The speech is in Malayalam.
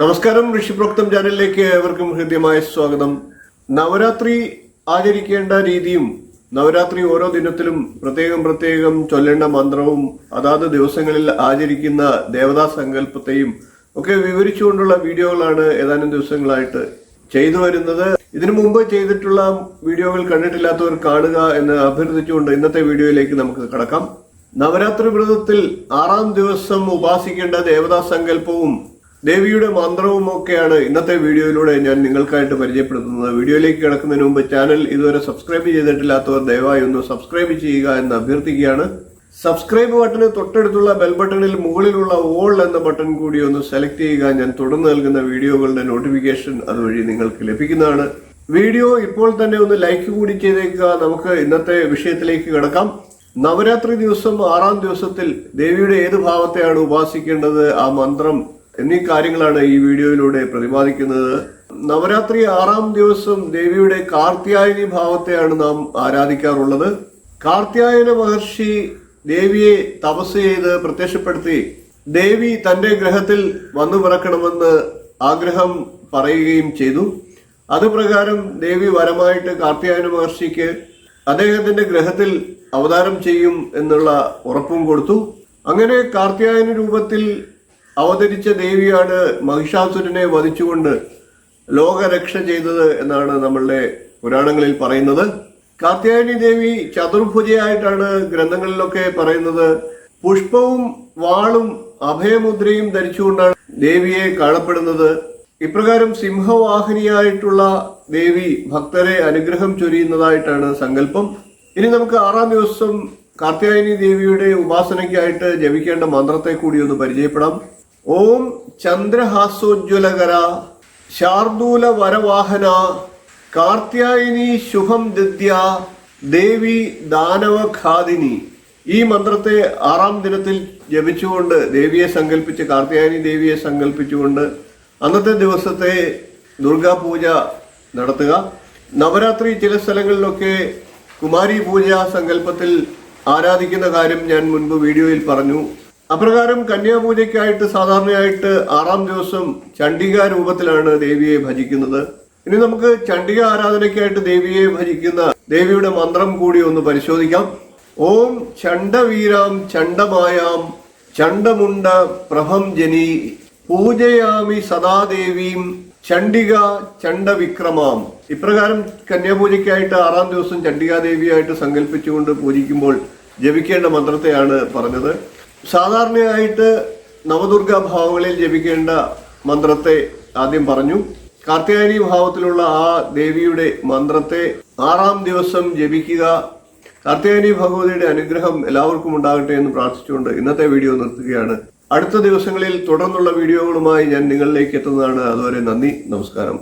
നമസ്കാരം ഋഷിപ്രോക്തം ചാനലിലേക്ക് ഏവർക്കും ഹൃദ്യമായ സ്വാഗതം. നവരാത്രി ആചരിക്കേണ്ട രീതിയും നവരാത്രി ഓരോ ദിനത്തിലും പ്രത്യേകം പ്രത്യേകം ചൊല്ലേണ്ട മന്ത്രവും അതാത് ദിവസങ്ങളിൽ ആചരിക്കുന്ന ദേവതാ സങ്കല്പത്തെയും ഒക്കെ വിവരിച്ചുകൊണ്ടുള്ള വീഡിയോകളാണ് ഏതാനും ദിവസങ്ങളായിട്ട് ചെയ്തു വരുന്നത്. ഇതിനു മുമ്പ് ചെയ്തിട്ടുള്ള വീഡിയോകൾ കണ്ടിട്ടില്ലാത്തവർ കാണുക എന്ന് അഭ്യർത്ഥിച്ചുകൊണ്ട് ഇന്നത്തെ വീഡിയോയിലേക്ക് നമുക്ക് കടക്കാം. നവരാത്രി വ്രതത്തിൽ ആറാം ദിവസം ഉപാസിക്കേണ്ട ദേവതാ സങ്കല്പവും ദേവിയുടെ മന്ത്രവും ഒക്കെയാണ് ഇന്നത്തെ വീഡിയോയിലൂടെ ഞാൻ നിങ്ങൾക്കായിട്ട് പരിചയപ്പെടുത്തുന്നത്. വീഡിയോയിലേക്ക് കിടക്കുന്നതിന് മുമ്പ് ചാനൽ ഇതുവരെ സബ്സ്ക്രൈബ് ചെയ്തിട്ടില്ലാത്തവർ ദയവായി ഒന്ന് സബ്സ്ക്രൈബ് ചെയ്യുക എന്ന് അഭ്യർത്ഥിക്കുകയാണ്. സബ്സ്ക്രൈബ് ബട്ടന് തൊട്ടടുത്തുള്ള ബെൽ ബട്ടണിൽ മുകളിലുള്ള ഓൾ എന്ന ബട്ടൺ കൂടി ഒന്ന് സെലക്ട് ചെയ്യുക. ഞാൻ തുടർന്ന് നൽകുന്ന വീഡിയോകളുടെ നോട്ടിഫിക്കേഷൻ അതുവഴി നിങ്ങൾക്ക് ലഭിക്കുന്നതാണ്. വീഡിയോ ഇപ്പോൾ തന്നെ ഒന്ന് ലൈക്ക് കൂടി ചെയ്തേക്കുക. നമുക്ക് ഇന്നത്തെ വിഷയത്തിലേക്ക് കിടക്കാം. നവരാത്രി ദിവസം ആറാം ദിവസത്തിൽ ദേവിയുടെ ഏത് ഭാവത്തെയാണ് ഉപാസിക്കേണ്ടത്? ആ മന്ത്രം എന്നീ കാര്യങ്ങളാണ് ഈ വീഡിയോയിലൂടെ പ്രതിപാദിക്കുന്നത്. നവരാത്രി ആറാം ദിവസം ദേവിയുടെ കാർത്യായനി ഭാവത്തെയാണ് നാം ആരാധിക്കാറുള്ളത്. കാർത്യായന മഹർഷി ദേവിയെ തപസ് ചെയ്ത് പ്രത്യക്ഷപ്പെടുത്തി ദേവി തന്റെ ഗ്രഹത്തിൽ വന്നു പിറക്കണമെന്ന് ആഗ്രഹം പറയുകയും ചെയ്തു. അതുപ്രകാരം ദേവി വരമായിട്ട് കാർത്തിയായന മഹർഷിക്ക് അദ്ദേഹത്തിന്റെ ഗ്രഹത്തിൽ അവതാരം ചെയ്യും എന്നുള്ള ഉറപ്പും കൊടുത്തു. അങ്ങനെ കാർത്തിയായന രൂപത്തിൽ അവതരിച്ച ദേവിയാണ് മഹിഷാസുരനെ വധിച്ചുകൊണ്ട് ലോകരക്ഷ ചെയ്തത് എന്നാണ് നമ്മളുടെ പുരാണങ്ങളിൽ പറയുന്നത്. കാർത്യായനി ദേവി ചതുർഭുജയായിട്ടാണ് ഗ്രന്ഥങ്ങളിലൊക്കെ പറയുന്നത്. പുഷ്പവും വാളും അഭയമുദ്രയും ധരിച്ചുകൊണ്ടാണ് ദേവിയെ കാണപ്പെടുന്നത്. ഇപ്രകാരം സിംഹവാഹിനിയായിട്ടുള്ള ദേവി ഭക്തരെ അനുഗ്രഹം ചൊരിയുന്നതായിട്ടാണ് സങ്കല്പം. ഇനി നമുക്ക് ആറാം ദിവസം കാർത്യായനി ദേവിയുടെ ഉപാസനയ്ക്കായിട്ട് ജപിക്കേണ്ട മന്ത്രത്തെ കൂടി ഒന്ന് പരിചയപ്പെടാം. ഓം ചന്ദ്രഹാസോജ്വലകര ശാർദൂല വരവാഹന കാർത്യായനി ശുഭം ദദ്യ ദേവി ദാനവഖാദിനി ഈ മന്ത്രത്തെ ആറാം ദിനത്തിൽ ജപിച്ചുകൊണ്ട് ദേവിയെ സങ്കല്പിച്ച് കാർത്യായനി ദേവിയെ സങ്കല്പിച്ചുകൊണ്ട് അന്നത്തെ ദിവസത്തെ ദുർഗാ പൂജ നടത്തുക. നവരാത്രി ചില സ്ഥലങ്ങളിലൊക്കെ കുമാരി പൂജ സങ്കല്പത്തിൽ ആരാധിക്കുന്ന കാര്യം ഞാൻ മുൻപ് വീഡിയോയിൽ പറഞ്ഞു. അപ്രകാരം കന്യാപൂജയ്ക്കായിട്ട് സാധാരണയായിട്ട് ആറാം ദിവസം ചണ്ഡിക രൂപത്തിലാണ് ദേവിയെ ഭജിക്കുന്നത്. ഇനി നമുക്ക് ചണ്ഡിക ആരാധനയ്ക്കായിട്ട് ദേവിയെ ഭജിക്കുന്ന ദേവിയുടെ മന്ത്രം കൂടി ഒന്ന് പരിശോധിക്കാം. ഓം ചണ്ഡവീരാം ചണ്ഡമായാം ചണ്ഡമുണ്ട പ്രഭം ജനി പൂജയാമി സദാദേവീം ചണ്ഡിക ചണ്ഡവിക്രമാം. ഇപ്രകാരം കന്യാപൂജയ്ക്കായിട്ട് ആറാം ദിവസം ചണ്ഡികാദേവിയായിട്ട് സങ്കല്പിച്ചുകൊണ്ട് പൂജിക്കുമ്പോൾ ജപിക്കേണ്ട മന്ത്രത്തെയാണ് പറഞ്ഞത്. സാധാരണയായിട്ട് നവദുർഗ ഭാവങ്ങളിൽ ജപിക്കേണ്ട മന്ത്രത്തെ ആദ്യം പറഞ്ഞു. കാർത്തികായനി ഭാവത്തിലുള്ള ആ ദേവിയുടെ മന്ത്രത്തെ ആറാം ദിവസം ജപിക്കുക. കാർത്തികായനി ഭഗവതിയുടെ അനുഗ്രഹം എല്ലാവർക്കും ഉണ്ടാകട്ടെ എന്ന് പ്രാർത്ഥിച്ചുകൊണ്ട് ഇന്നത്തെ വീഡിയോ നിർത്തുകയാണ്. അടുത്ത ദിവസങ്ങളിൽ തുടർന്നുള്ള വീഡിയോകളുമായി ഞാൻ നിങ്ങളിലേക്ക് എത്തുന്നതാണ്. അതുവരെ നന്ദി നമസ്കാരം.